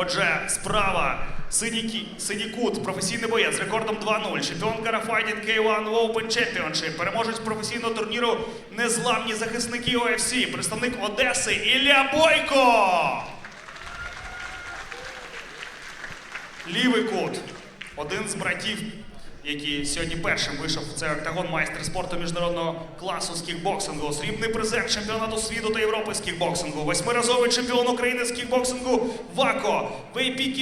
Отже, справа Синікі, Синікут, професійний боєць з рекордом 2-0, чемпіон Карафайтінг K1 Open Championship, переможець професійного турніру Незламні захисники UFC, представник Одеси Ілля Бойко. Лівий кут. Один з братів, який сьогодні першим вийшов в цей октагон майстер спорту міжнародного класу з кікбоксингу, срібний призер чемпіонату світу та Європи з кікбоксингу, восьмиразовий чемпіон України з кікбоксингу ВАКО, VPK,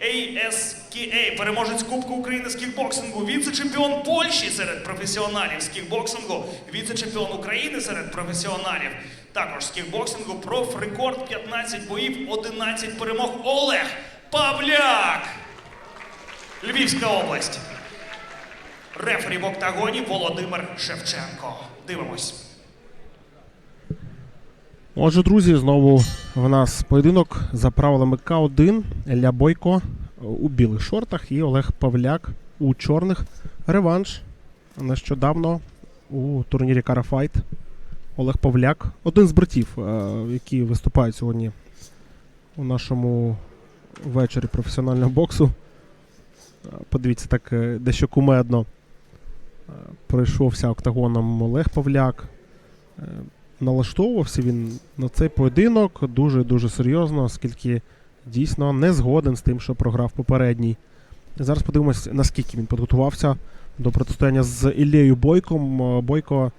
ASKA, переможець Кубку України з кікбоксингу, віце-чемпіон Польщі серед професіоналів з кікбоксингу, віце-чемпіон України серед професіоналів. Також з кікбоксингу профрекорд 15 боїв, 11 перемог Олег Павляк. Львівська область. Рефері в октагоні Володимир Шевченко. Дивимось. Отже, друзі, знову в нас поєдинок за правилами К1. Ілля Бойко у білих шортах і Олег Павляк у чорних. Реванш нещодавно у турнірі Карафайт. Олег Павляк, один з братів, е, які виступають сьогодні у нашому вечорі професіонального боксу. Подивіться, так е, дещо кумедно пройшовся октагоном Олег Павляк. Е, налаштовувався він на цей поєдинок дуже-дуже серйозно, оскільки дійсно не згоден з тим, що програв попередній. Зараз подивимось, наскільки він підготувався до протистояння з Іллею Бойком. Е, Бойко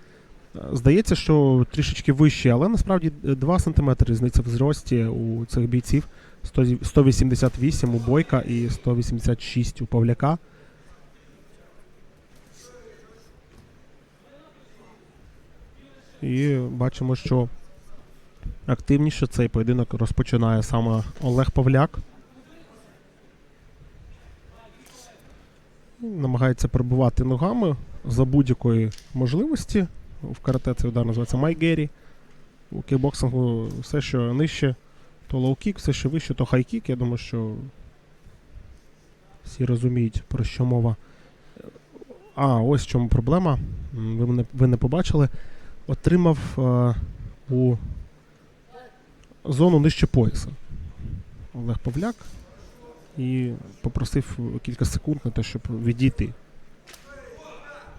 е, здається, що трішечки вищий, але насправді 2 см різниця в зрості у цих бійців. 188 у Бойка і 186 у Павляка. І бачимо, що активніше цей поєдинок розпочинає саме Олег Павляк. Намагається перебувати ногами за будь-якої можливості. В карате це удар називається майгері. У кікбоксингу все, що нижче, то лоу-кік, все, що вище, то хай-кік. Я думаю, що всі розуміють, про що мова. А, ось в чому проблема. Ви, мене, ви не побачили отримав е, у зону нижче пояса Олег Павляк і попросив кілька секунд на те, щоб відійти.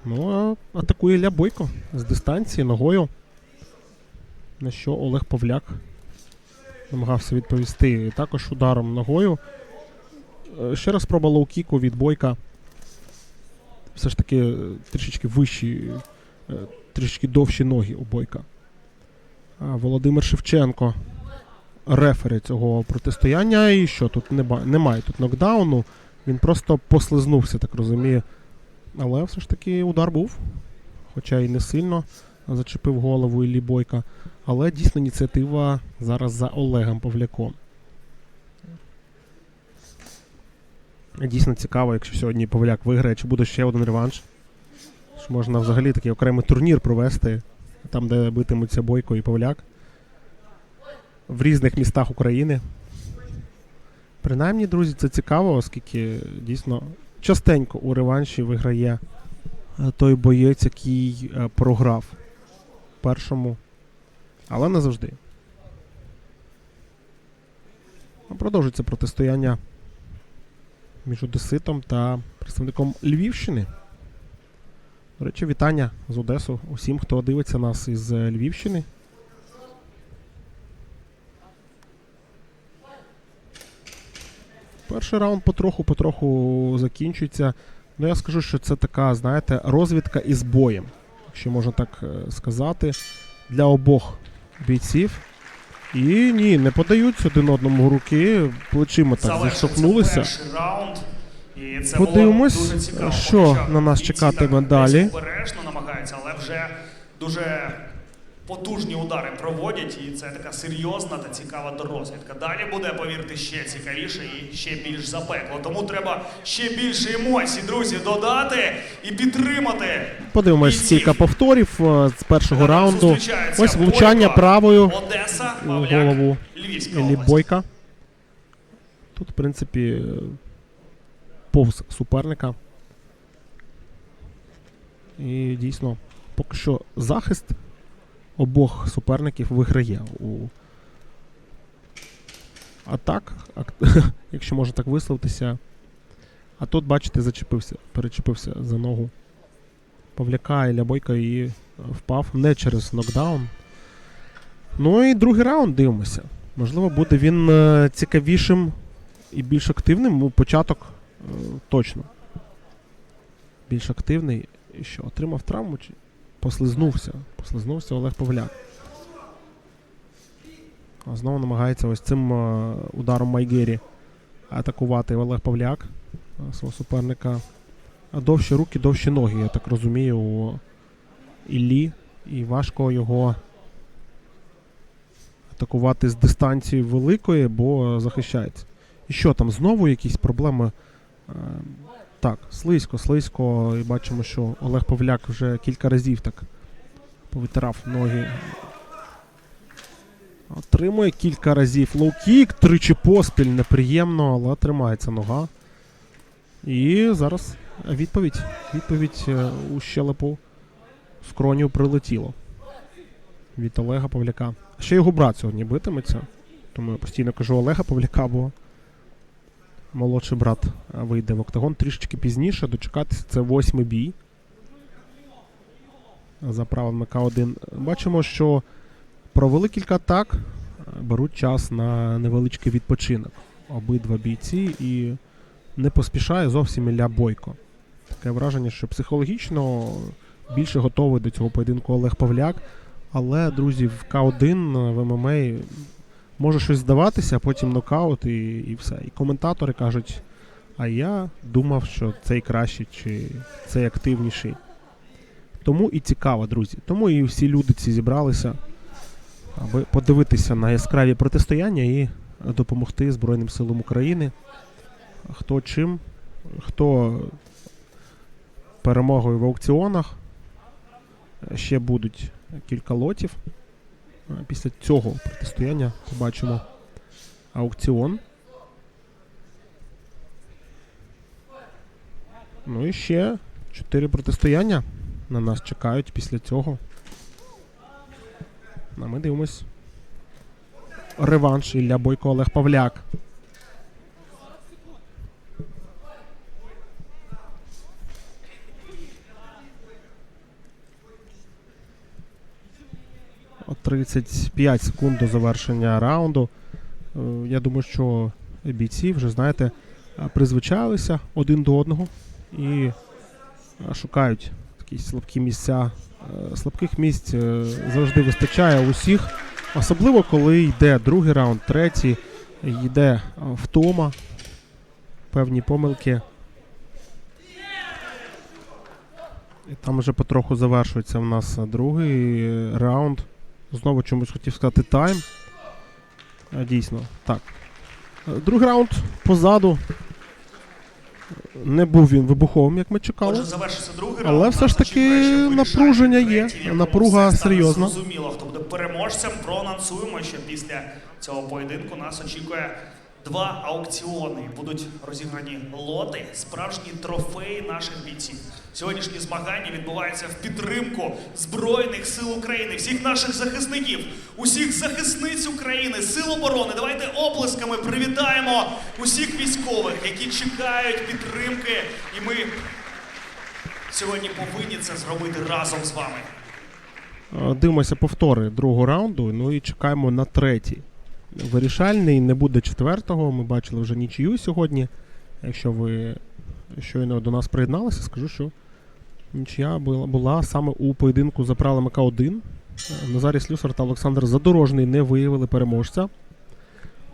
Ну, а атакує Ілля Бойко з дистанції ногою. На що Олег Павляк намагався відповісти також ударом ногою. Е, Ще раз спроба лоу-кіку від Бойка. Все ж таки е, трішечки вищі е, трішки довші ноги у Бойка. Володимир Шевченко, рефері цього протистояння. І що тут немає тут нокдауну. Він просто послизнувся, так розумію. Але все ж таки удар був. Хоча і не сильно зачепив голову Іллі Бойка. Але дійсно ініціатива зараз за Олегом Павляком. Дійсно цікаво, якщо сьогодні Павляк виграє, чи буде ще один реванш. Можна взагалі такий окремий турнір провести, там, де битимуться Бойко і Павляк. В різних містах України. Принаймні, друзі, це цікаво, оскільки дійсно частенько у реванші виграє е, той боєць, який е, програв першому. Але не завжди. А Продовжується протистояння між Одеситом та представником Львівщини. До речі, вітання з Одесу усім, хто дивиться нас із е, Львівщини. Перший раунд потроху-потроху закінчується. Ну, я скажу, що це така, знаєте, розвідка із боєм, якщо можна так е, сказати, для обох бійців. І ні, не подають один одному руки, плечима так Завершився Подивимось, дуже цікаво. що на нас чекатиме далі. Обережно намагаються, але вже дуже потужні удари проводять, і це така серйозна та цікава дорозвідка. Далі буде, повірте, ще цікавіше і ще більш запекло. Тому треба ще більше емоцій, друзі, додати і підтримати. Подивимось кілька повторів е, з першого раунду. Ось влучання правою Одеса, Павляк, голову Львівська Іллі область. Бойка. Тут, в принципі, е, повз суперника. І дійсно, поки що захист обох суперників виграє у атак, якщо можна так висловитися. А тут, бачите, зачепився, перечепився за ногу Павляка і е, впав не через нокдаун. Ну і другий раунд дивимося. Можливо, буде він е, цікавішим і більш активним. Початок точно. Більш активний. І що, отримав травму чи послизнувся? Послизнувся Олег Павляк. А знову намагається ось цим е, ударом Майгері атакувати Олег Павляк е, свого суперника. А довші руки, довші ноги, я так розумію, у Іллі. І важко його атакувати з дистанції великої, бо захищається. І що там, знову якісь проблеми? Так, слизько, слизько. І бачимо, що Олег Павляк вже кілька разів так повитирав ноги. Отримує кілька разів лоу-кік, тричі поспіль, неприємно, але тримається нога. І зараз відповідь. Відповідь е, у щелепу скроню прилетіло. Від Олега Павляка. Ще його брат сьогодні битиметься. Тому я постійно кажу Олега Павляка, бо молодший брат е, вийде в октагон трішечки пізніше. Дочекатися це восьмий бій. За правилами К1. Бачимо, що провели кілька атак, е, беруть час на невеличкий відпочинок. Обидва бійці і не поспішає зовсім Ілля Бойко. Таке враження, що психологічно більше готовий до цього поєдинку Олег Павляк. Але, друзі, в К1 в ММА може щось здаватися, а потім нокаут і, і все. І коментатори кажуть: а я думав, що цей кращий чи цей активніший. Тому і цікаво, друзі. Тому і всі люди ці зібралися, аби подивитися на яскраві протистояння і допомогти Збройним силам України. Хто чим, хто перемогою в аукціонах. Ще будуть кілька лотів. А Після цього протистояння побачимо аукціон. Ну і ще чотири протистояння на нас чекають після цього. А ми дивимось. Реванш Ілля Бойко Олег Павляк. 35 секунд до завершення раунду. Е, Я думаю, що бійці вже, знаєте, е, призвичайлися один до одного і е, шукають такі слабкі місця. Слабких місць завжди вистачає у всіх, особливо коли йде другий раунд, третій, йде втома, певні помилки. І там вже потроху завершується в нас другий раунд. Знову чомусь хотів сказати тайм. Е, Дійсно, так. Е, Другий раунд позаду. Не був він вибуховим, як ми чекали. Отже, завершився другий раунд. Але все ж таки напруження є. Напруга серйозна. Зрозуміло, хто буде переможцем. Проанонсуємо, що після цього поєдинку нас очікує два аукціони. Будуть розіграні лоти, справжні трофеї наших бійців. Сьогоднішні змагання відбуваються в підтримку Збройних сил України, всіх наших захисників, усіх захисниць України, сил оборони. Давайте оплесками привітаємо усіх військових, які чекають підтримки, і ми сьогодні повинні це зробити разом з вами. Дивимося повтори другого раунду, ну і чекаємо на третій. Вирішальний не буде четвертого. Ми бачили вже нічию сьогодні. Якщо ви щойно до нас приєдналися, скажу, що нічия була, була саме у поєдинку за правилами К1. Е, Назарій Слюсар та Олександр Задорожний не виявили переможця.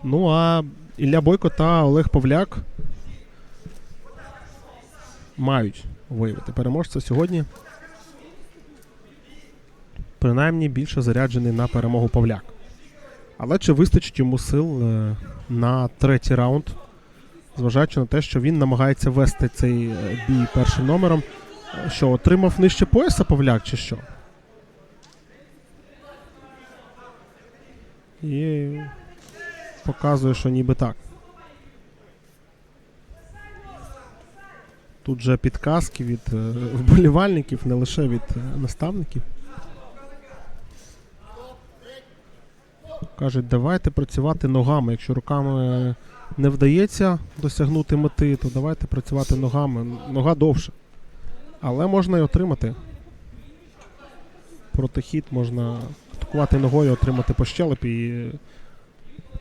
Ну а Ілля Бойко та Олег Павляк мають виявити переможця сьогодні принаймні більше заряджений на перемогу Павляк. Але чи вистачить йому сил е, на третій раунд, зважаючи на те, що він намагається вести цей е, бій першим номером? Е, Що, отримав нижче пояса Павляк чи що? І показує, що ніби так. Тут же підказки від вболівальників, не лише від наставників. Кажуть, давайте працювати ногами. Якщо руками не вдається досягнути мети, то давайте працювати ногами. Нога довше. Але можна і отримати. Протихід можна атакувати ногою, отримати по щелепі і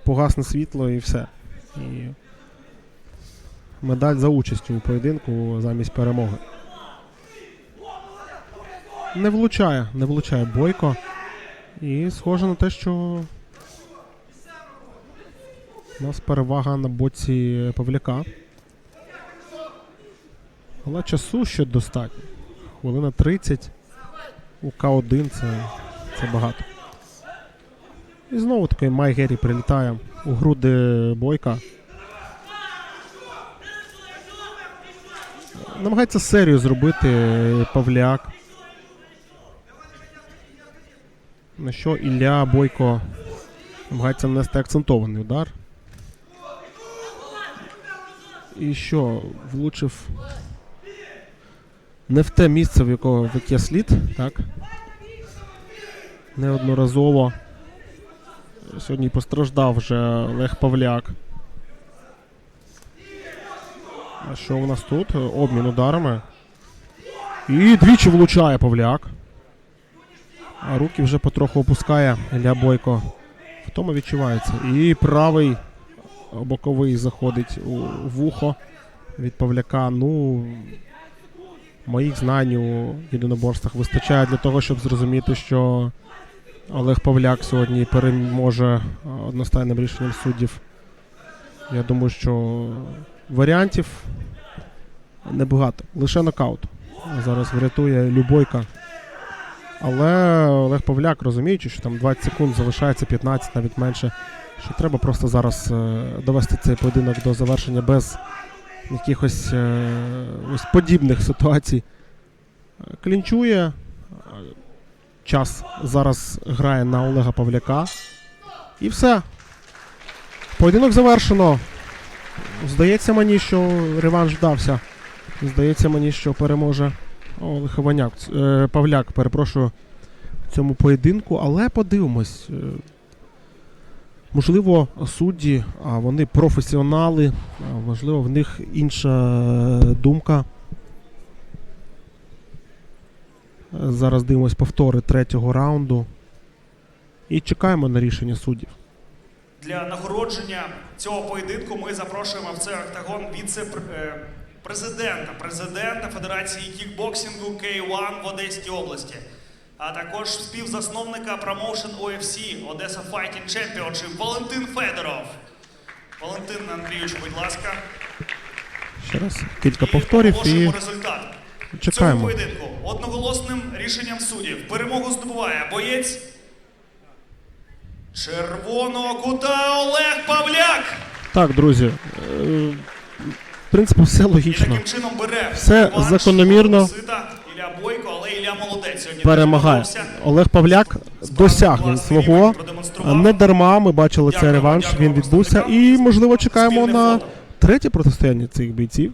погасне світло і все. І медаль за участю у поєдинку замість перемоги. Не влучає, не влучає Бойко. І схоже на те, що у нас перевага на боці Павляка. Але часу ще достатньо. Хвилина 30. У К1 це, це багато. І знову таки Май Геррі прилітає у груди Бойка. Намагається серію зробити Павляк. На що Ілля Бойко намагається нанести акцентований удар. І що, влучив не в те місце, в якого в яке слід, так? Неодноразово. Сьогодні постраждав вже Олег Павляк. А що у нас тут? Обмін ударами. І двічі влучає Павляк. А руки вже потроху опускає Ілля Бойко. В тому відчувається. І правий боковий заходить у вухо від Павляка. Ну, моїх знань у єдиноборствах вистачає для того, щоб зрозуміти, що Олег Павляк сьогодні переможе одностайним рішенням суддів. Я думаю, що варіантів небагато. Лише нокаут. Зараз врятує Любойка. Але Олег Павляк, розуміючи, що там 20 секунд залишається 15, навіть менше, що треба просто зараз е, довести цей поєдинок до завершення без якихось е, ось подібних ситуацій. Е, Клінчує. Час зараз грає на Олега Павляка. І все. Поєдинок завершено. Здається мені, що реванш вдався. Здається мені, що переможе Олег Іваняк, Павляк, перепрошую, в цьому поєдинку, але подивимось. Е, Можливо, судді, а вони професіонали, можливо, в них інша е, думка. Е, Зараз дивимось повтори третього раунду. І чекаємо на рішення суддів. Для нагородження цього поєдинку ми запрошуємо в цей октагон віце-президента, президента Федерації кікбоксингу K1 в Одеській області, а також співзасновника промоушен UFC Одеса Fighting Championship Валентин Федоров. Валентин Андрійович, будь ласка, Ще раз кілька повторів і результат. В цьому поєдинку одноголосним рішенням суддів перемогу здобуває боєць червоного кута Олег Павляк. Так, друзі. е, В принципі, все І логічно. таким чином бере Все закономірно. Сита Ілля Бойко, але Ілля молодець сьогодні. Перемагає. Олег Павляк досяг він свого. Не дарма ми бачили цей реванш. Він відбувся. І, можливо, чекаємо на третє протистояння цих бійців.